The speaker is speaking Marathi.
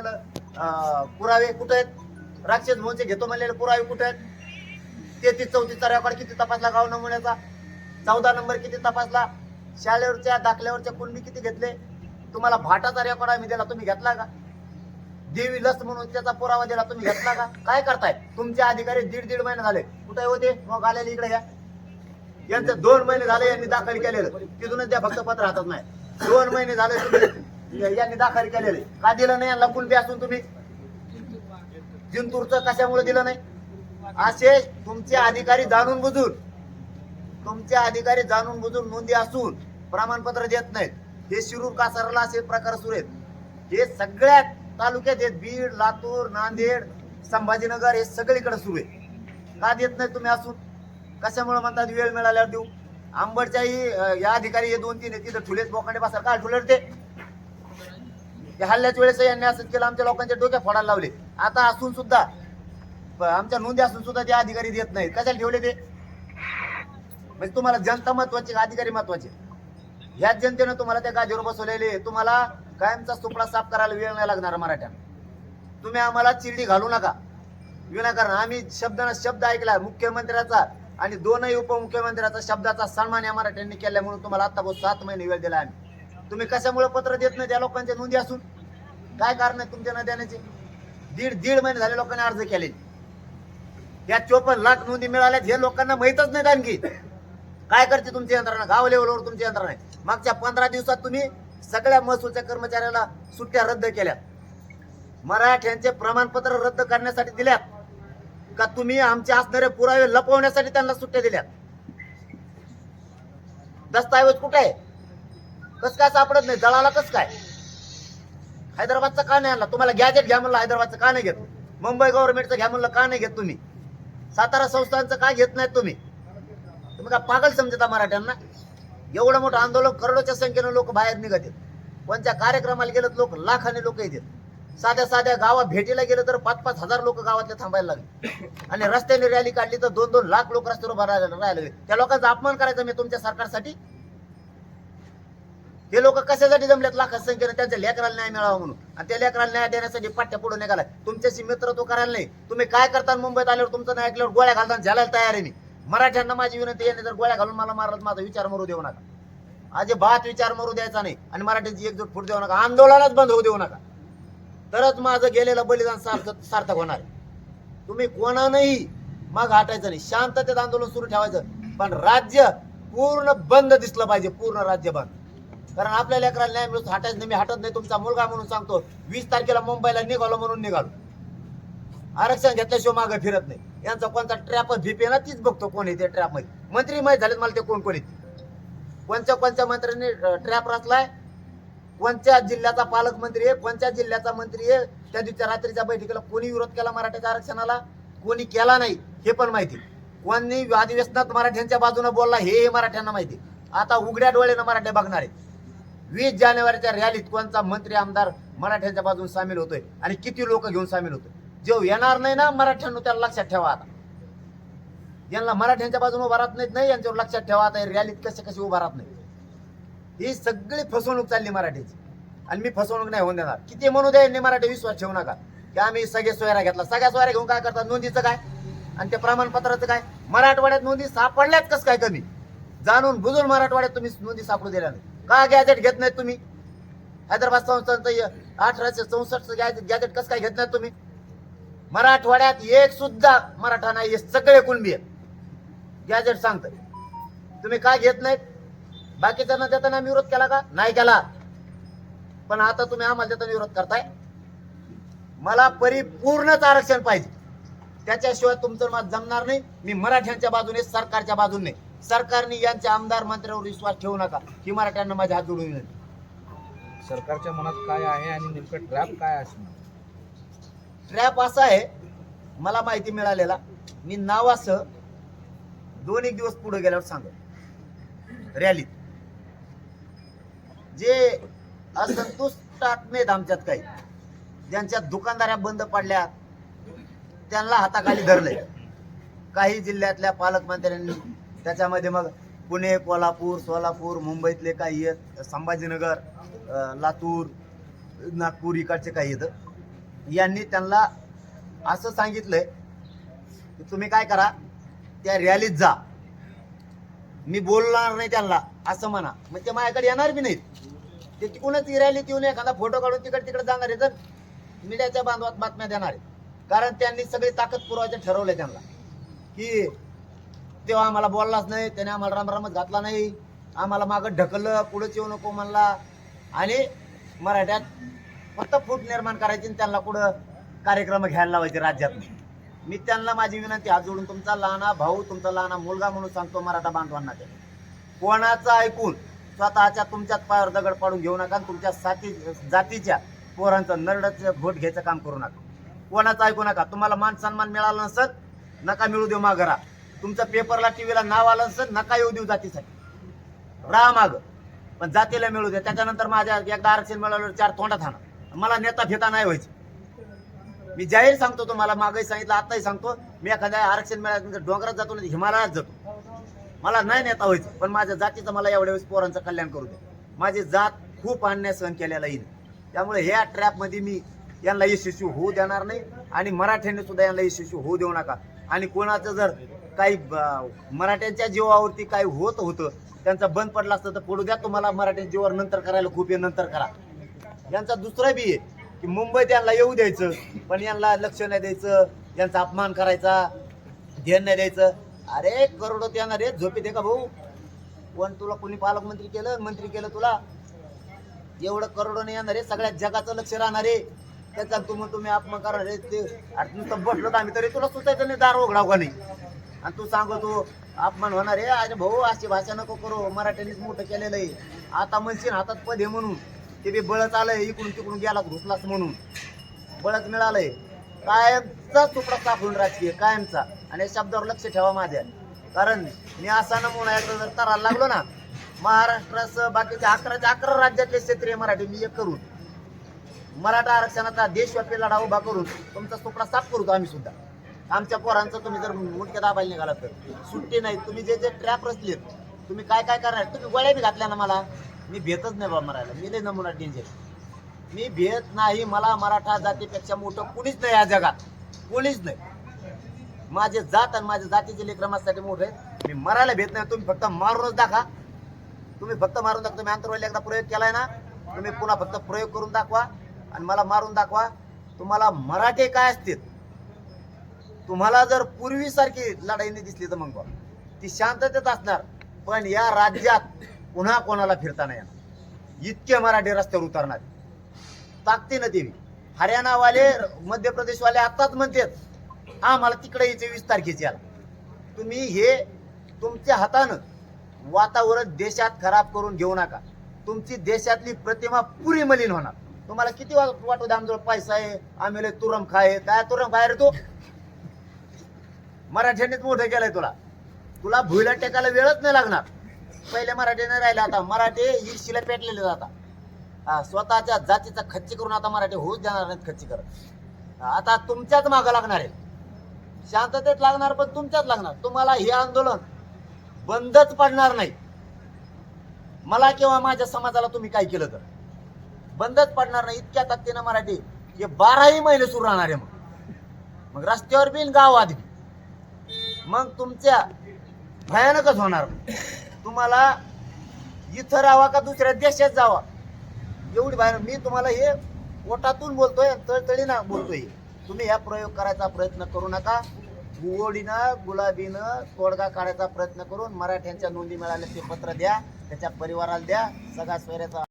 म्हणलेलं पुरावे कुठे आहेत? राक्षस मोचे घेतो म्हणलेले पुरावे कुठे आहेत? तेहतीस चौतीसचा रेकॉर्ड किती तपासला? गाव नमुन्याचा. चौदा नंबर किती तपासला? शाळेवरच्या दाखल्यावरच्या कुणबी किती घेतले? तुम्हाला भाटाचा रेकॉर्ड आम्ही दिला तुम्ही घेतला का? देवी लस म्हणून त्याचा पुरावा दिला तुम्ही घेतला का? काय करताय तुमचे अधिकारी दीड दीड महिने झाले. कुठे होते? मग आलेले इकडे या. यांचे दोन महिने झाले यांनी दाखल केलेलं. तिथूनच त्या फक्त पत्र हातात नाही. दोन महिने झाले तुम्ही यांनी दाखल केलेले. का दिलं नाही? यांना कुलबी असून तुम्ही? जिंतूरचं कशामुळे दिलं नाही? असे तुमचे अधिकारी जाणून बुजून तुमचे अधिकारी जाणून बुजून नोंदी असून प्रमाणपत्र देत नाहीत. हे शिरूर कासारला असे प्रकार सुरू आहेत. हे सगळ्या तालुक्यात आहेत. बीड लातूर नांदेड संभाजीनगर हे सगळीकडे सुरू आहे का देत नाही तुम्ही असून? कशामुळे म्हणतात वेळ मिळाल्यावर देऊ? आंबडच्याही या अधिकारी हे दोन तीन आहेत. तिथं ठुलेच बोकांडे बसार काय ठुले ते ते हल्ल्याच्या वेळेस यांनी असंच केलं आमच्या लोकांच्या डोक्या फोडायला लावले. आता असून सुद्धा आमच्या नोंदी असून सुद्धा ते अधिकारी देत नाहीत. कशाला ठेवले ते? म्हणजे तुम्हाला जनता महत्वाची का अधिकारी महत्त्वाचे? ह्याच जनतेनं तुम्हाला त्या गादीवर बसवलेले. तुम्हाला कायमचा सुपडा साफ करायला वेळ नाही लागणार मराठ्यानं. तुम्ही आम्हाला चिरडी घालू नका. विनाकारण आम्ही शब्दानं शब्द ऐकला मुख्यमंत्र्याचा आणि दोनही उपमुख्यमंत्र्याचा शब्दाचा सन्मान या मराठ्यांनी केल्यामुळे म्हणून तुम्हाला आता सात महिने वेळ दिला आम्ही. तुम्ही कशामुळे पत्र देत नाही त्या लोकांच्या नोंदी असून? काय कारण आहे तुमच्या न देण्याचे दीड दीड महिने झाले लोकांनी अर्ज केले या चोपन्न लाख नोंदी मिळाल्यात हे लोकांना माहीतच नाही आणखी. काय करते तुमची यंत्रणा? गाव लेवलवर तुमची यंत्रणा आहे. मागच्या पंधरा दिवसात तुम्ही सगळ्या महसूलच्या कर्मचाऱ्याला सुट्ट्या रद्द केल्यात. मराठ्यांचे प्रमाणपत्र रद्द करण्यासाठी दिल्यात. का तुम्ही आमचे असणारे पुरावे लपवण्यासाठी त्यांना सुट्ट्या दिल्यात? दस्तावेज कुठे आहे? कस काय सापडत नाही? जळाला कस काय? हैदराबादचा का नाही आणला? तुम्हाला गॅजेट घ्या म्हणलं हैदराबादचं का नाही घेत? मुंबई गव्हर्नमेंटचं घ्या म्हणलं का नाही घेत तुम्ही? सातारा संस्थांचं का घेत नाहीत तुम्ही? तुम्ही का पागल समजता मराठ्यांना? एवढं मोठं आंदोलन करोडोच्या संख्येनं लोक बाहेर निघतात कोणत्या कार्यक्रमाला गेलं लोक? लाखाने लोक येतात. साध्या साध्या गावात भेटीला गेलं तर पाच पाच हजार लोक गावातले थांबायला लागले. आणि रस्त्याने रॅली काढली तर दोन दोन लाख लोक रस्त्यावर उभा राहायला लागले. त्या लोकांचा अपमान करायचा मी तुमच्या सरकारसाठी? हे लोक कशासाठी जमल्यात लाखात संख्येनं त्यांच्या लेकराला न्याय मिळावा म्हणून. आणि त्या लेकराला न्याय देण्यासाठी पाठ्या पुढे निघाला. तुमच्याशी मित्रत्व करायला नाही. तुम्ही काय करता मुंबईत आल्यावर तुमचं नाही ऐकल्यावर गोळ्या घालताना झाल्याला तयार आहे मी मराठ्यांना माझी विनंती आहे जर गोळ्या घालून मला मारत माझा विचार मरू देऊ नका. अजिबात विचार मरू द्यायचा नाही. आणि मराठ्यांची एकजूट फुट देऊ नका. आंदोलनच बंद होऊ देऊ नका. तरच माझं गेलेलं बलिदान सार्थक सार्थक होणार आहे. तुम्ही कोणानंही मग हटायचं नाही. शांततेत आंदोलन सुरू ठेवायचं. पण राज्य पूर्ण बंद दिसलं पाहिजे. पूर्ण राज्य बंद. कारण आपल्या लेकराला न्याय मिळतो हटायचं नाही मी हटत नाही तुमचा मुलगा म्हणून सांगतो. वीस तारखेला मुंबईला निघालो म्हणून निघालो. आरक्षण घेतल्याशिवाय मागे फिरत नाही. यांचा कोणता ट्रॅप भीपी ना तीच बघतो कोण येते ते ट्रॅपमध्ये. मंत्री माहीत झालेत मला ते कोण कोण येते कोणत्या कोणत्या मंत्र्यांनी ट्रॅप रचलाय? कोणत्या जिल्ह्याचा पालकमंत्री आहे? कोणत्या जिल्ह्याचा मंत्री आहे? त्या दिवशी रात्रीच्या बैठकीला कोणी विरोध केला मराठ्याच्या आरक्षणाला? कोणी केला नाही? हे पण माहिती कोणी अधिवेशनात मराठ्यांच्या बाजूने बोलला हे हे मराठ्यांना माहिती आता उघड्या डोळ्यानं मराठे बघणार आहे वीस जानेवारीच्या रॅलीत कोणता मंत्री आमदार मराठ्यांच्या बाजून सामील होतोय? आणि किती लोक घेऊन सामील होतोय? जो येणार नाही ना मराठ्यांनो त्याला लक्षात ठेवा आता. यांना मराठ्यांच्या बाजूने उभा राहत नाहीत नाही यांच्यावर लक्षात ठेवा आता रॅलीत कसे कसे उभा राहत नाही ही सगळी फसवणूक चालली मराठीची. आणि मी फसवणूक नाही होऊन देणार. किती म्हणू द्या यांनी मराठी विश्वास ठेवू नका. की आम्ही सगळे सोयरा घेतला. सगळ्या सोयऱ्या घेऊन काय करतात? नोंदीचं काय? आणि त्या प्रमाणपत्राचं काय? मराठवाड्यात नोंदी सापडल्यात कसं काय कमी? जाणून बुजून मराठवाड्यात तुम्ही नोंदी सापडू दिल्या नाही का गॅजेट घेत नाही तुम्ही? हैदराबाद संस्थांचं अठराशे चौसष्ट गॅजेट कसं काय घेत नाही तुम्ही? मराठवाड्यात एक सुद्धा मराठा नाही सगळे कुणबी आहेत. गॅजेट सांगतंय. तुम्ही काय घेत नाहीत? बाकीच्यांना देताना आम्ही विरोध केला का? नाही केला. पण आता तुम्ही आम्हाला देताना विरोध करताय. मला परिपूर्णच आरक्षण पाहिजे. त्याच्याशिवाय तुमचं मत जमणार नाही. मी मराठ्यांच्या बाजूने सरकारच्या बाजूने. सरकारने यांच्या आमदार मंत्र्यावर विश्वास ठेवू नका. ही मराठ्यांना माझे हात जोडून विनंती. सरकारच्या मनात काय आहे आणि नेमकं ट्रॅप काय असणार? ट्रॅप असा आहे मला माहिती मिळालेला. मी नावासह दोन एक दिवस पुढे गेल्यावर सांगत रॅलीत जे असंतुष्ट आत्मेत आमच्यात काही ज्यांच्या दुकानदाऱ्या बंद पडल्या त्यांना हाताखाली धरलंय. काही जिल्ह्यातल्या पालकमंत्र्यांनी त्याच्यामध्ये मग पुणे कोल्हापूर सोलापूर मुंबईतले काही आहेत. संभाजीनगर लातूर नागपूर इकडचे काही येतं यांनी त्यांना असं सांगितलंय की तुम्ही काय करा त्या रॅलीत जा. मी बोलणार नाही त्यांना असं म्हणा. मग ते माझ्याकडे येणार बी नाहीत. ते तिकडूनच रॅलीत येऊन एखादा फोटो काढून तिकडे तिकडे जाणार आहे तर मीडियाच्या बांधवात बातम्या देणार आहे कारण त्यांनी सगळी ताकद पुरवायचं ठरवलंय त्यांना. की तेव्हा आम्हाला बोललाच नाही त्याने आम्हाला रामरामच घातला नाही. आम्हाला मागं ढकललं पुढंच येऊ नको म्हणला. आणि मराठ्यात फक्त फूट निर्माण करायची आणि त्यांना कुठं कार्यक्रम घ्यायला लावायचे राज्यात. मी त्यांना माझी विनंती हात जोडून तुमचा लहाना भाऊ तुमचा लहाना मुलगा म्हणून सांगतो मराठा बांधवांना ते. कोणाचं ऐकून स्वतःच्या तुमच्याच पायावर दगड पाडून घेऊ नका तुमच्या साथी जातीच्या पोरांचं नरडचं भोट घ्यायचं काम करू नका. कोणाचं ऐकू नका. तुम्हाला मान सन्मान मिळाला नसत नका मिळू देऊ मागरा तुमचं पेपरला टीव्हीला नाव आलं नसत नका येऊ देऊ जातीसाठी. राहा माग. पण जातीला मिळू द्या. त्याच्यानंतर माझ्या एकदा आरक्षण मिळालं चार तोंडात हाणा. मला नेता फेता नाही व्हायचं. मी जाहीर सांगतो तुम्हाला मागही सांगितलं आताही सांगतो. मी एखाद्या आरक्षण मिळाल्यानंतर डोंगरात जातो नाही हिमालयात जातो. मला नाही नेता व्हायचं पण माझ्या जातीचं मला एवढ्या वेळेस पोरांचं कल्याण करू दे माझी जात खूप अन्याय सहन केलेला येईल. त्यामुळे ह्या ट्रॅपमध्ये मी यांना यशस्वी होऊ देणार नाही आणि मराठ्यांनी सुद्धा यांना यशस्वी होऊ देऊ नका. आणि कोणाचं जर काही मराठ्यांच्या जीवावरती काही होत होतं त्यांचा बंद पडला असतं तर पडू द्या तुम्हाला मराठ्यांच्या जीवावर नंतर करायला खूप आहे नंतर करा. यांचा दुसरा बी आहे की मुंबईत यांना येऊ द्यायचं पण यांना लक्ष नाही द्यायचं यांचा अपमान करायचा ध्यान नाही द्यायचं. अरे करोडोत येणार रे झोपी दे का भाऊ? पण तुला कोणी पालकमंत्री केलं मंत्री केलं तुला? एवढं करोडोने येणार रे सगळ्या जगाचं लक्ष राहणार आहे. त्याचा तुम्ही तुम्ही अपमान करणार रे ते अरे बसलो आम्ही तरी तुला सुचायचं नाही दार उघडाव का नाही? आणि तू सांगतो अपमान होणार आहे. अरे भाऊ अशी भाषा नको करू. मराठ्यांनीच मोठं केलेलं आहे. आता म्हणशील हातात पद आहे म्हणून. ते बी बळच आलंय इकडून तिकडून गेला घुसलाच म्हणून. बळच मिळालंय. कायमचा तुकडा सापडून राजकीय कायमचा. आणि या शब्दावर लक्ष ठेवा माझ्या. कारण मी असा नमुना एकदा जर तरायला लागलो ना महाराष्ट्रासह बाकीच्या अकराच्या अकरा राज्यातले क्षेत्रीय मराठी मी एक करून मराठा आरक्षणाचा देशव्यापी लढा उभा करून तुमचा तुकडा साफ करू आम्ही सुद्धा? आमच्या पोरांचं तुम्ही जर मुटक्या दाबायला निघाला तर. सुट्टी नाही. तुम्ही जे जे ट्रॅप रचलेत तुम्ही काय काय करणार? तुम्ही गोळ्या बी घातल्या ना मला. मी भेटच नाही बा मरायला. मी नाही नमुना डेंजर मी भेट नाही. मला मराठा जातीपेक्षा मोठं कुणीच नाही या जगात. कुणीच नाही. माझे जात आणि माझ्या जातीचे लेकर मोठे मी मरायला भेट नाही. तुम्ही फक्त मारूनच दाखवा. तुम्ही फक्त मारून दाखवा. तुम्ही आंतरवाली एकदा प्रयोग केलाय ना तुम्ही पुन्हा फक्त प्रयोग करून दाखवा आणि मला मारून दाखवा. तुम्हाला मराठे काय असतील? तुम्हाला जर पूर्वीसारखी लढाईने दिसली तर मग बघ. ती शांततेत असणार पण या राज्यात पुन्हा कोणाला फिरता नाही येणार. इतके मराठी रस्त्यावर उतरणार. ताकदीनं देवी. हरियाणावाले मध्य प्रदेशवाले आताच म्हणतात हा मला तिकडे यायचे वीस तारखेचे याला तुम्ही हे तुमच्या हातानं वातावरण देशात खराब करून घेऊ नका. तुमची देशातली प्रतिमा पुरी मलिन होणार. तुम्हाला किती वाटू द्या आमजवळ पैसा आहे आम्ही तुरम खाय काय तुरम खाय रे तू मराठ्यांनीच मोठं केलंय तुला. तुला भुईला टेकायला वेळच नाही लागणार. पहिले मराठी नाही राहिले आता. मराठी ईर्षीला पेटलेले जातात स्वतःच्या जातीचा खच्ची करून आता मराठी होऊच देणार नाहीत खच्ची करत. आता तुमच्याच मागं लागणार आहे शांततेत लागणार पण तुमच्याच लागणार. तुम्हाला हे आंदोलन बंदच पडणार नाही. मला किंवा माझ्या समाजाला तुम्ही काय केलं तर? बंदच पडणार नाही. इतक्या ताकदीनं मराठी हे बाराही महिने सुरू राहणार आहे मग. मग रस्त्यावर बी गाव गावात बी मग तुमच्या भयानकच होणार. तुम्हाला इथं राहावा का दुसऱ्या देशात जावा? एवढी बाहेर मी तुम्हाला हे पोटातून बोलतोय तळतळीनं बोलतोय. तुम्ही ह्या प्रयोग करायचा प्रयत्न करू नका. गुवडीनं गुलाबीनं तोडगा काढायचा प्रयत्न करून मराठ्यांच्या नोंदी मिळाल्या ते पत्र द्या त्याच्या परिवाराला द्या सगळा स्वैऱ्याचा